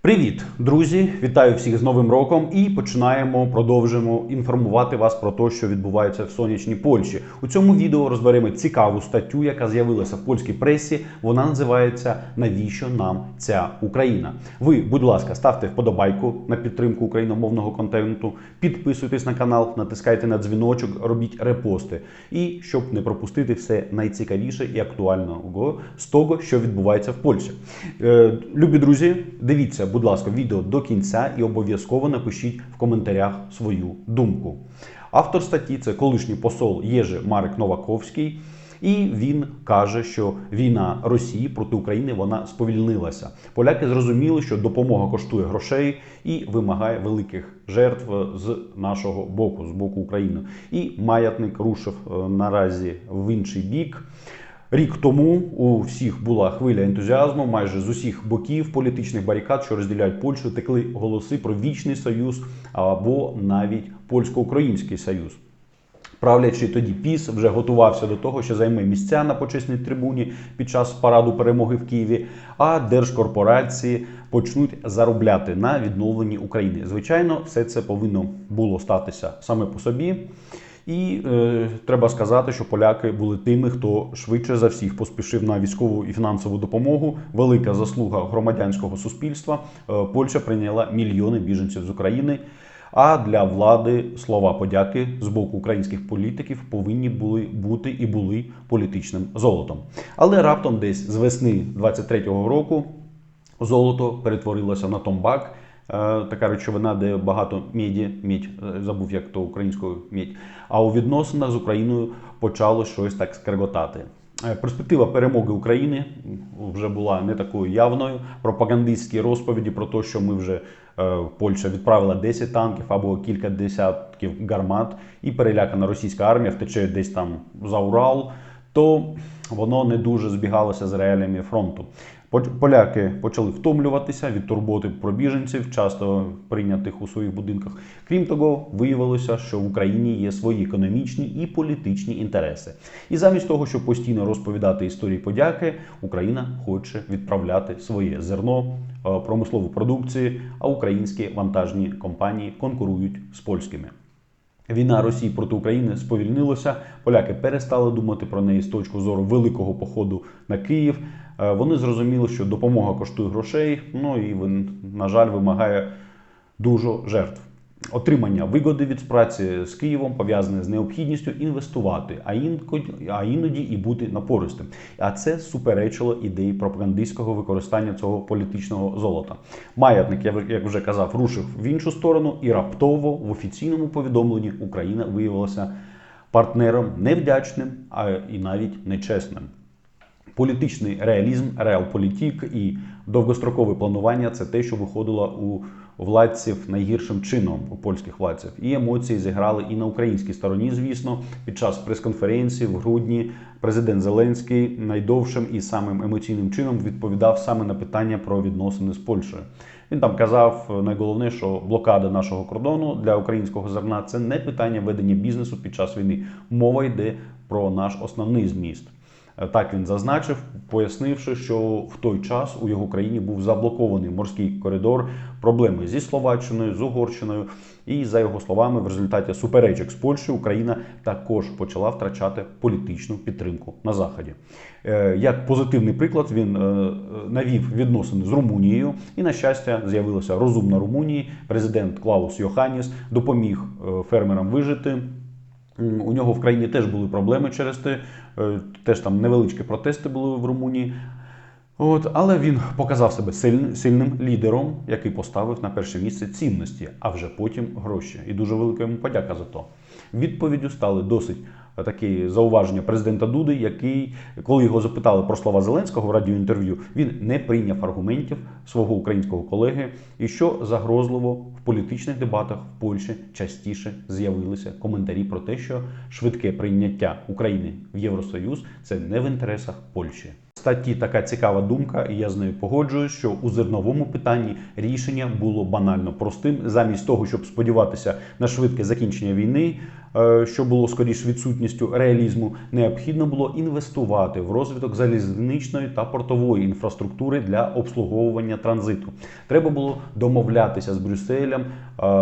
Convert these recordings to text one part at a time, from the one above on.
Привіт, друзі! Вітаю всіх з Новим роком і починаємо, продовжимо інформувати вас про те, що відбувається в сонячній Польщі. У цьому відео розберемо цікаву статтю, яка з'явилася в польській пресі. Вона називається Навіщо нам ця Україна? Ви, будь ласка, ставте вподобайку на підтримку україномовного контенту, підписуйтесь на канал, натискайте на дзвіночок, робіть репости. І щоб не пропустити все найцікавіше і актуального з того, що відбувається в Польщі. Е, любі друзі, дивіться, будь ласка, відео до кінця і обов'язково напишіть в коментарях свою думку. Автор статті це колишній посол Єжи Марек Новаковський. І він каже, що війна Росії проти України вона сповільнилася. Поляки зрозуміли, що допомога коштує грошей і вимагає великих жертв з нашого боку, з боку України. І маятник рушив е, наразі в інший бік. Рік тому у всіх була хвиля ентузіазму, майже з усіх боків політичних барикад, що розділяють Польщу, текли голоси про вічний союз або навіть польсько-український союз. Правлячий тоді піс вже готувався до того, що займе місця на почесній трибуні під час параду перемоги в Києві. А держкорпорації почнуть заробляти на відновленні України. Звичайно, все це повинно було статися саме по собі. І е, треба сказати, що поляки були тими, хто швидше за всіх поспішив на військову і фінансову допомогу. Велика заслуга громадянського суспільства. Е, Польща прийняла мільйони біженців з України. А для влади слова подяки з боку українських політиків повинні були бути і були політичним золотом. Але раптом, десь з весни 23-го року, золото перетворилося на томбак. Е, Така речовина, де багато меді, мідь, е, забув як то українською мідь. А у відносинах з Україною почало щось так скреготати. Е, Перспектива перемоги України вже була не такою явною. Пропагандистські розповіді про те, що ми вже Польща відправила 10 танків або кілька десятків гармат, і перелякана російська армія втече десь там за Урал, то воно не дуже збігалося з реаліями фронту. По- Поляки почали втомлюватися від турботи про біженців, часто прийнятих у своїх будинках. Крім того, виявилося, що в Україні є свої економічні і політичні інтереси. І замість того, щоб постійно розповідати історії подяки, Україна хоче відправляти своє зерно, е, промислову продукцію, а українські вантажні компанії конкурують з польськими. Війна Росії проти України сповільнилася. Поляки перестали думати про неї з точки зору великого походу на Київ. Е, Вони зрозуміли, що допомога коштує грошей. Ну і на жаль, вимагає дуже жертв. Отримання вигоди від праці з Києвом пов'язане з необхідністю інвестувати, а інкоді, а іноді і бути напористим. А це суперечило ідеї пропагандистського використання цього політичного золота. Маятник, я як вже казав, рушив в іншу сторону, і раптово в офіційному повідомленні Україна виявилася партнером невдячним, а і навіть нечесним. Політичний реалізм, реалполітік і довгострокове планування це те, що виходило у владців найгіршим чином у польських владців. І емоції зіграли і на українській стороні, звісно. Під час прес-конференції в грудні президент Зеленський найдовшим і самим емоційним чином відповідав саме на питання про відносини з Польщею. Він там казав найголовніше, що блокада нашого кордону для українського зерна це не питання ведення бізнесу під час війни. Мова йде про наш основний зміст. Так він зазначив, пояснивши, що в той час у його країні був заблокований морський коридор, проблеми зі Словаччиною, з Угорщиною. І за його словами, в результаті суперечок з Польщею Україна також почала втрачати політичну підтримку на заході. Е, Як позитивний приклад, він е, навів відносини з Румунією, і на щастя з'явилася розумна Румунії. Президент Клаус Йоханіс допоміг е, фермерам вижити. У нього в країні теж були проблеми через те, е, теж там невеличкі протести були в Румунії. От, але він показав себе сильним, сильним лідером, який поставив на перше місце цінності, а вже потім гроші. І дуже велика йому подяка за то. Відповіддю стали досить такі зауваження президента Дуди, який, коли його запитали про слова Зеленського в радіоінтерв'ю, він не прийняв аргументів свого українського колеги, і що загрозливо в політичних дебатах в Польщі частіше з'явилися коментарі про те, що швидке прийняття України в Євросоюз це не в інтересах Польщі. Статті така цікава думка, і я з нею погоджуюсь, що у зерновому питанні рішення було банально простим. Замість того, щоб сподіватися на швидке закінчення війни, е, що було скоріш відсутністю реалізму, необхідно було інвестувати в розвиток залізничної та портової інфраструктури для обслуговування транзиту. Треба було домовлятися з Брюсселем е,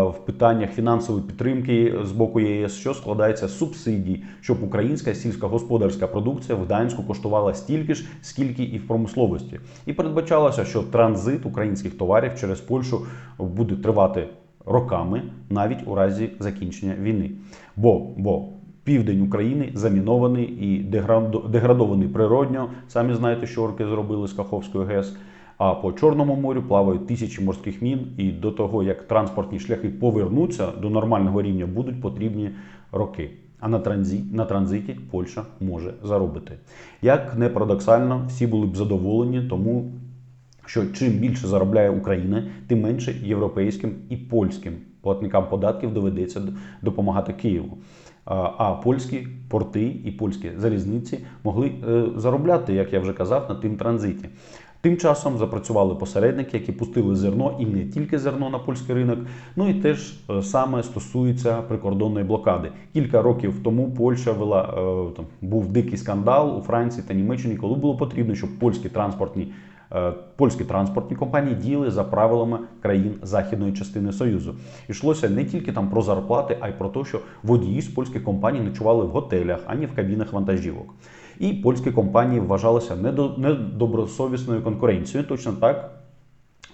в питаннях фінансової підтримки з боку ЄС, що складається з субсидій, щоб українська сільськогосподарська продукція в Гданську коштувала стільки ж, скільки і в промисловості. І передбачалося, що транзит українських товарів через Польщу буде тривати роками, навіть у разі закінчення війни. Бо, бо південь України замінований і деградований природньо. Самі знаєте, що орки зробили з Каховської ГЕС. А по Чорному морю плавають тисячі морських мін, і до того, як транспортні шляхи повернуться до нормального рівня, будуть потрібні роки. А на транзиті, на транзиті Польща може заробити. Як не парадоксально, всі були б задоволені, тому що чим більше заробляє Україна, тим менше європейським і польським платникам податків доведеться допомагати Києву. А а польські порти і польські залізниці могли е, заробляти, як я вже казав, на тим транзиті. Тим часом запрацювали посередники, які пустили зерно і не тільки зерно на польський ринок, ну і теж е, саме стосується прикордонної блокади. Кілька років тому Польща вела е, там був дикий скандал у Франції та Німеччині, коли було потрібно, щоб польські транспортні е, польські транспортні компанії діяли за правилами країн західної частини союзу. Йшлося не тільки там про зарплати, а й про те, що водії з польських компаній ночували в готелях, ані в кабінах вантажівок. І польські компанії вважалися недо- недобросовісною конкуренцією. Точно так.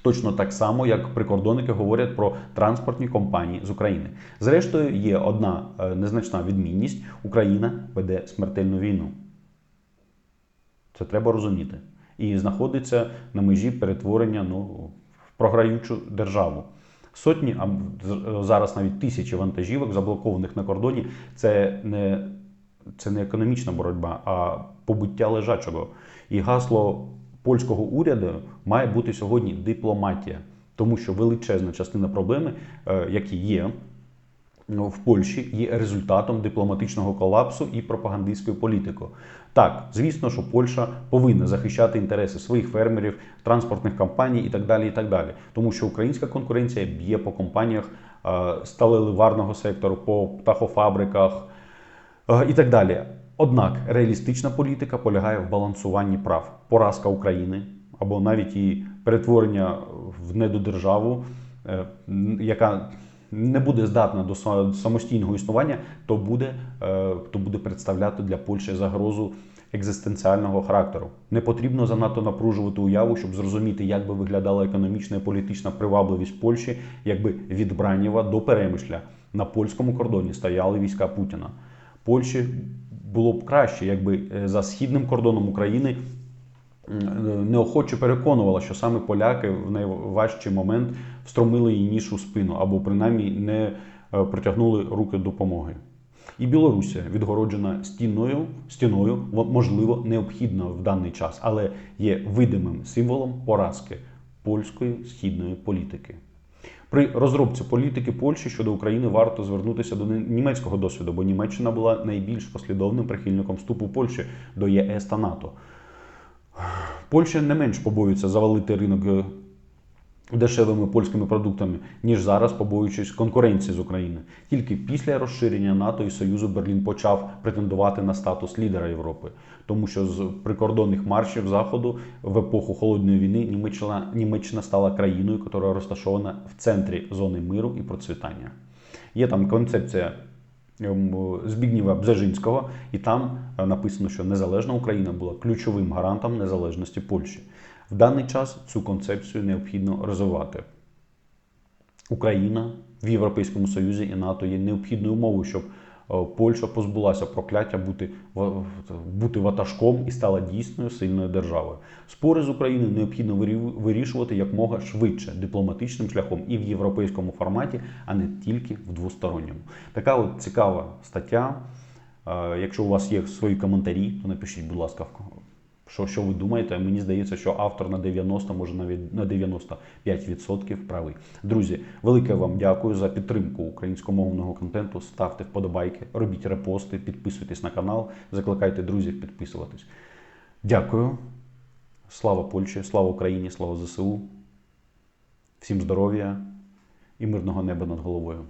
Точно так само, як прикордонники говорять про транспортні компанії з України. Зрештою, є одна е, незначна відмінність: Україна веде смертельну війну. Це треба розуміти. І знаходиться на межі перетворення ну, в програючу державу. Сотні, а зараз навіть тисячі вантажівок, заблокованих на кордоні, це не, це не економічна боротьба, а побиття лежачого. І гасло польського уряду має бути сьогодні дипломатія, тому що величезна частина проблеми, е, які є, ну, в Польщі є результатом дипломатичного колапсу і пропагандистської політики. Так, звісно, що Польща повинна захищати інтереси своїх фермерів, транспортних компаній і так далі. і так далі. Тому що українська конкуренція б'є по компаніях е, сталеливарного сектору, по птахофабриках і так далі. Однак реалістична політика полягає в балансуванні прав. Поразка України або навіть її перетворення в недодержаву, е, яка не буде здатна до самостійного існування, то буде, е, то буде представляти для Польщі загрозу екзистенціального характеру. Не потрібно занадто напружувати уяву, щоб зрозуміти, як би виглядала економічна і політична привабливість Польщі, якби від Бранєва до Перемишля на польському кордоні стояли війська Путіна. Польщі було б краще, якби е, за східним кордоном України неохоче переконувала, що саме поляки в найважчий момент встромили їй ніж у спину або принаймні не е, протягнули руки допомоги. І Білорусія відгороджена стіною, стіною, можливо, необхідно в даний час, але є видимим символом поразки польської східної політики. При розробці політики Польщі щодо України варто звернутися до німецького досвіду, бо Німеччина була найбільш послідовним прихильником вступу Польщі до ЄС та НАТО. Польща не менш побоюється завалити ринок е, дешевими польськими продуктами, ніж зараз, побоюючись конкуренції з України. Тільки після розширення НАТО і Союзу Берлін почав претендувати на статус лідера Європи, тому що з прикордонних маршів заходу в епоху холодної війни Німеччина, Німеччина стала країною, яка розташована в центрі зони миру і процвітання. Є там концепція ем, Збігнєва Бзежинського, і там е, написано, що незалежна Україна була ключовим гарантом незалежності Польщі. В даний час цю концепцію необхідно розвивати. Україна в Європейському Союзі і НАТО є необхідною умовою, щоб е, Польща позбулася прокляття бути, бути ватажком і стала дійсною сильною державою. Спори з Україною необхідно вирі- вирішувати якмога швидше дипломатичним шляхом і в європейському форматі, а не тільки в двосторонньому. Така от цікава стаття. Е, Якщо у вас є свої коментарі, то напишіть, будь ласка, що, що ви думаєте? Мені здається, що автор на 90, може навіть на 95% правий. Друзі, велике вам дякую за підтримку українськомовного контенту. Ставте вподобайки, робіть репости, підписуйтесь на канал, закликайте друзів підписуватись. Дякую. Слава Польщі, слава Україні, слава ЗСУ. Всім здоров'я і мирного неба над головою.